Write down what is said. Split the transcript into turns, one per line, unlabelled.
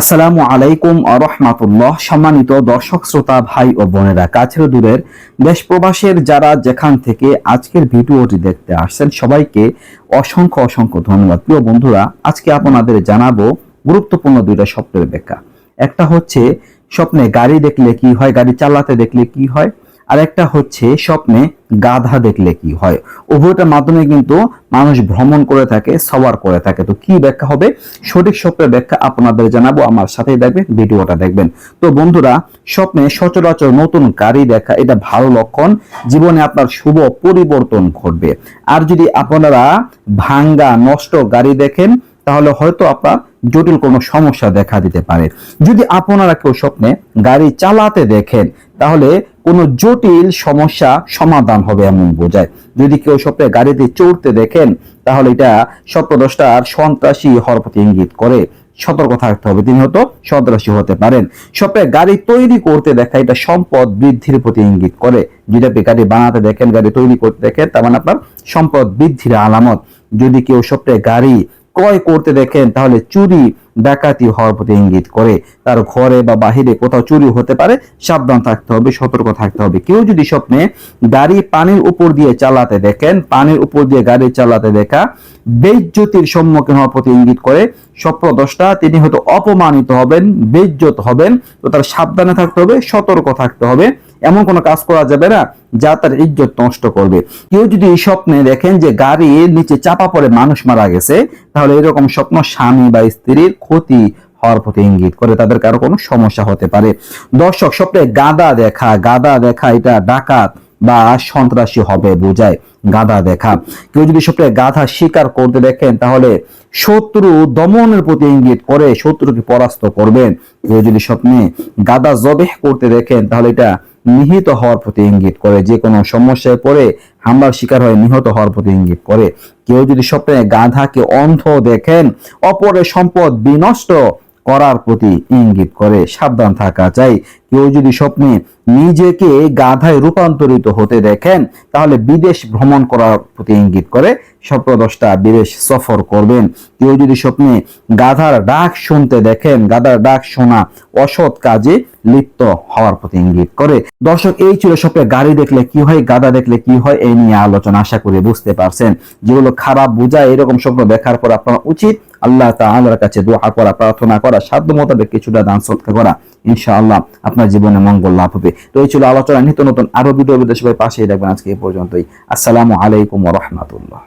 আসসালামু আলাইকুম রহমাতুল্লাহ। সম্মানিত দর্শক, শ্রোতা, ভাই ও বোনেরা, কাছের দূরের দেশ প্রবাসের যারা যেখান থেকে আজকের ভিডিওটি দেখতে আসছেন, সবাইকে অসংখ্য অসংখ্য ধন্যবাদ। প্রিয় বন্ধুরা, আজকে আপনাদের জানাব গুরুত্বপূর্ণ দুইটা স্বপ্নের ব্যাখ্যা। একটা হচ্ছে, স্বপ্নে গাড়ি দেখলে কি হয়, গাড়ি চালাতে দেখলে কি হয়? আর একটা হচ্ছে স্বপ্নে গাধা দেখলে কি হয়? উভয়টার মাধ্যমে কিন্তু মানুষ ভ্রমণ করে থাকে সবার করে থাকে। তো কি ব্যাখ্যা হবে? সঠিক স্বপ্নের ব্যাখ্যা আপনাদের জানাব, আমার সাথেই দেখবেন, ভিডিওটা দেখবেন। তো বন্ধুরা, স্বপ্নে সচরাচর নতুন গাড়ি দেখা, এটা ভালো লক্ষণ। জীবনে আপনার শুভ পরিবর্তন ঘটবে। আর যদি আপনারা ভাঙ্গা, নষ্ট গাড়ি দেখেন, তাহলে হয়তো আপনার জটিল কোনো সমস্যা দেখা দিতে পারে। যদি আপনারা কেউ স্বপ্নে গাড়ি চালাতে দেখেন, তাহলে কোনো জটিল সমস্যা সমাধান হবে এমন বোঝায়। যদি কেউ স্বপ্নে গাড়িতে চড়তে দেখেন, তাহলে এটা স্বপ্নদ্রষ্টার সন্ত্রাসী হওয়ার প্রতি ইঙ্গিত করে। সতর্ক থাকতে হবে, তিনি হয়তো সন্ত্রাসী হতে পারেন। স্বপ্নে গাড়ি তৈরি করতে দেখা, এটা সম্পদ বৃদ্ধির প্রতি ইঙ্গিত করে। যদি আপনি গাড়ি বানাতে দেখেন, গাড়ি তৈরি করতে দেখেন, তার মানে আপনার সম্পদ বৃদ্ধির আলামত। যদি কেউ স্বপ্নে গাড়ি ক্রয় করতে দেখেন, তাহলে চুরি ডাকাতি হওয়ার প্রতি ইঙ্গিত করে। তার ঘরে বা বাহিরে কোথাও চুরি হতে পারে, সাবধান থাকতে হবে, সতর্ক থাকতে হবে। কেউ যদি স্বপ্নে গাড়ি পানির উপর দিয়ে চালাতে দেখেন, পানির উপর দিয়ে গাড়ি চালাতে দেখা বেজ্জতির সম্মুখীন হওয়ার প্রতি ইঙ্গিত করে স্বপ্নদ্রষ্টা তিনি হয়তো অপমানিত হবেন, বেজ্জত হবেন, তো তার সাবধানে থাকতে হবে, সতর্ক থাকতে হবে। এমন কোনো কাজ করা যাবে না যা তার ইজ্জত নষ্ট করবে। কেউ যদি এই স্বপ্নে দেখেন যে গাড়ির নিচে চাপা পড়ে মানুষ মারা গেছে, তাহলে এরকম স্বপ্ন স্বামী বা স্ত্রীর ক্ষতি হওয়ার প্রতি ইঙ্গিত করে, তাদের কারও কোনো সমস্যা হতে পারে। দর্শক, স্বপ্নে গাদা দেখা গাদা দেখা এটা ডাকাত বা সন্ত্রাসী হবে বোঝায় গাধা দেখা। কেউ যদি স্বপ্নে গাধা শিকার করতে দেখেন, তাহলে শত্রু দমনের প্রতি ইঙ্গিত করে শত্রুকে পরাস্ত করবেন। কেউ যদি স্বপ্নে গাদা জবেহ করতে দেখেন, তাহলে এটা নিহিত হওয়ার প্রতি ইঙ্গিত করে। যে কোনো সমস্যায় পড়ে হামলার শিকার হয়ে নিহত হওয়ার প্রতি ইঙ্গিত করে। কেউ যদি স্বপ্নে গাধাকে অন্ধ দেখেন, অপরের সম্পদ বিনষ্ট করার প্রতি ইঙ্গিত করে। সাবধান থাকা চাই। কেউ যদি স্বপ্নে নিজেকে গাধায় রূপান্তরিত হতে দেখেন, তাহলে বিদেশ ভ্রমণ করার প্রতি ইঙ্গিত করে স্বপ্নদশটা বিদেশ সফর করবেন। কেউ যদি স্বপ্নে গাধার ডাক শুনতে দেখেন, গাধার ডাক শোনা অসৎ কাজে লিপ্ত হওয়ার প্রতি ইঙ্গিত করে। দর্শক, এই ছিল স্বপ্নে গাড়ি দেখলে কি হয়, গাধা দেখলে কি হয়, এই নিয়ে আলোচনা আশা করি বুঝতে পারছেন। যেগুলো খারাপ বোঝায়, এরকম স্বপ্ন দেখার পর আপনার উচিত আল্লাহ তাআলার কাছে দোয়া করা, প্রার্থনা করা, সাধ্য মোতাবেক কিছুটা দান সৎকার করা। ইনশাআল্লাহ আপনার জীবনে মঙ্গল লাভ হবে। তো এই ছিল আলোচনা। নিত্য নতুন আরও ভিডিও বিদেশ পাশেই রাখবেন আজকে এই পর্যন্তই। আসসালামু আলাইকুম রাহমাতুল্লাহ।